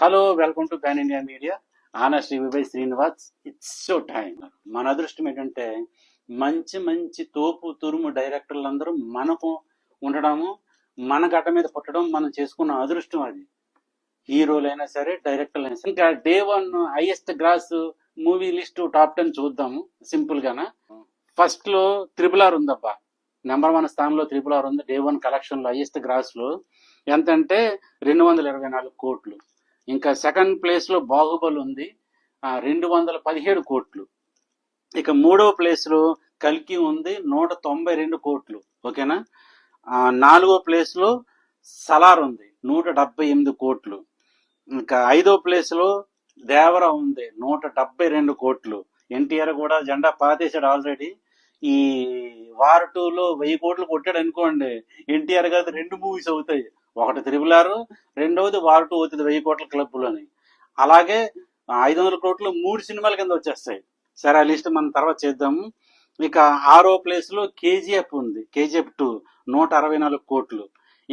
Hello welcome to pan India media Ana Sri by Srinivas it's so time మన అదృష్టం ఏంటంటే మంచి మంచి తోపు తురుము డైరెక్టర్లు అందరూ మనకు ఉండడము మన గడ్డ మీద పుట్టడం మనం చేసుకున్న అదృష్టం అది. హీరోలైనా సరే డైరెక్టర్లు అయినా సరే. ఇంకా day one highest gross movie list top ten చూద్దాము సింపుల్ గాన. ఫస్ట్లో త్రిపుల్ ఆర్ ఉందబ్బా. నెంబర్ వన్ స్థానంలో త్రిపుల్ ఆర్ ఉంది డే వన్ కలెక్షన్లో హైయెస్ట్ గ్రాస్లో ఎంత అంటే రెండు వందల ఇరవై నాలుగు కోట్లు. ఇంకా సెకండ్ ప్లేస్లో బాహుబలి ఉంది. ఆ, రెండు వందల పదిహేడు కోట్లు. ఇక మూడో ప్లేస్లో కల్కి ఉంది నూట తొంభై రెండు కోట్లు. ఓకేనా? ఆ, నాలుగో ప్లేస్లో సలార్ ఉంది నూట డెబ్బై ఎనిమిది కోట్లు. ఇంకా ఐదో ప్లేస్లో దేవర ఉంది నూట డెబ్బై రెండు కోట్లు. ఎన్టీఆర్ కూడా జెండా పాతేశాడు ఆల్రెడీ. ఈ వార్ టూలో వెయ్యి కోట్లు కొట్టాడు అనుకోండి ఎన్టీఆర్ గారి రెండు మూవీస్ అవుతాయి. ఒకటి త్రిబుల్ ఆరు రెండవది వార్ టూ అవుతుంది వెయ్యి కోట్ల క్లబ్లోని అలాగే ఐదు వందల కోట్లు మూడు సినిమాల కింద వచ్చేస్తాయి. సరే ఆ లిస్ట్ మనం తర్వాత చేద్దాము ఇక ఆరో ప్లేస్లో కేజీఎఫ్ ఉంది కేజీఎఫ్ టూ నూట అరవై నాలుగు కోట్లు.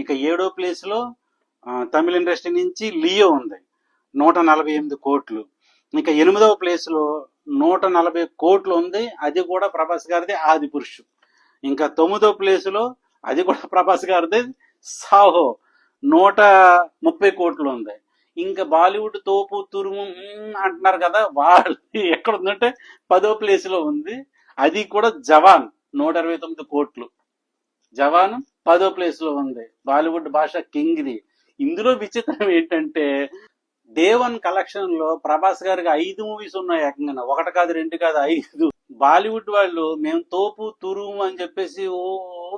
ఇక ఏడో ప్లేస్లో తమిళ ఇండస్ట్రీ నుంచి లియో ఉంది నూట నలభై ఎనిమిది కోట్లు. ఇక ఎనిమిదవ ప్లేస్లో నూట నలభై కోట్లు ఉంది. అది కూడా ప్రభాస్ గారిది ఆది పురుషు ఇంకా తొమ్మిదో ప్లేసులో అది కూడా ప్రభాస్ గారిది సాహో. నూట ముప్పై కోట్లు ఉంది. ఇంకా బాలీవుడ్ తోపు తురుము అంటున్నారు కదా వాళ్ళు ఎక్కడ ఉందంటే పదో ప్లేస్లో ఉంది. అది కూడా జవాన్ నూట అరవై తొమ్మిది కోట్లు. జవాన్ పదో ప్లేస్లో ఉంది. బాలీవుడ్ భాష కింగ్ది. ఇందులో విచిత్రం ఏంటంటే దేవన్ కలెక్షన్లో ప్రభాస్ గారికి ఐదు మూవీస్ ఉన్నాయి ఏకంగా ఒకటి కాదు రెండు కాదు ఐదు. బాలీవుడ్ వాళ్ళు మేము తోపు తురుము అని చెప్పేసి ఓ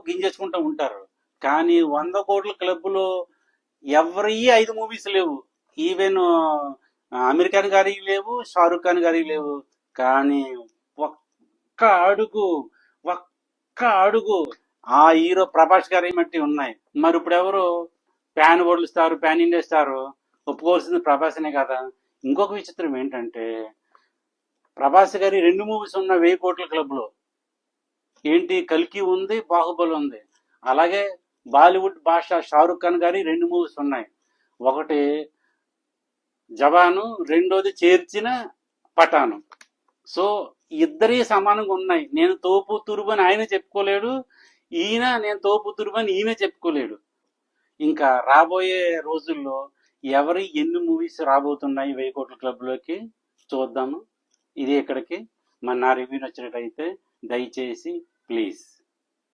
గింజేసుకుంటూ ఉంటారు. కానీ వంద కోట్ల క్లబ్లో ఎవరి ఐదు మూవీస్ లేవు. ఈవెన్ అమీర్ ఖాన్ గారికి లేవు షారుఖ్ ఖాన్ గారికి లేవు. కానీ ఒక్క అడుగు ఒక్క అడుగు ఆ హీరో ప్రభాస్ గారి మట్టి ఉన్నాయి. మరి ఇప్పుడు ఎవరు? Pan world pan India star ఒప్పుకోవాల్సింది ప్రభాస్నే కదా? ఇంకొక విచిత్రం ఏంటంటే ప్రభాస్ గారి రెండు మూవీస్ ఉన్న వెయ్యి కోట్ల క్లబ్లో ఏంటి కల్కి ఉంది బాహుబలి ఉంది. అలాగే బాలీవుడ్ భాష షారుఖ్ ఖాన్ గారి రెండు మూవీస్ ఉన్నాయి. ఒకటి జవాను రెండోది చేర్చిన పటాను సో ఇద్దరి సమానంగా ఉన్నాయి. నేను తోపు తురుపు అని ఆయన చెప్పుకోలేడు ఈయన నేను తోపు తురుపు అని ఈయన చెప్పుకోలేడు. ఇంకా రాబోయే రోజుల్లో ఎవరి ఎన్ని మూవీస్ రాబోతున్నాయి వెయ్యి కోట్ల క్లబ్లోకి చూద్దాము. ఇది ఇక్కడికి. మన నా రివ్యూ నచ్చినట్టయితే దయచేసి ప్లీజ్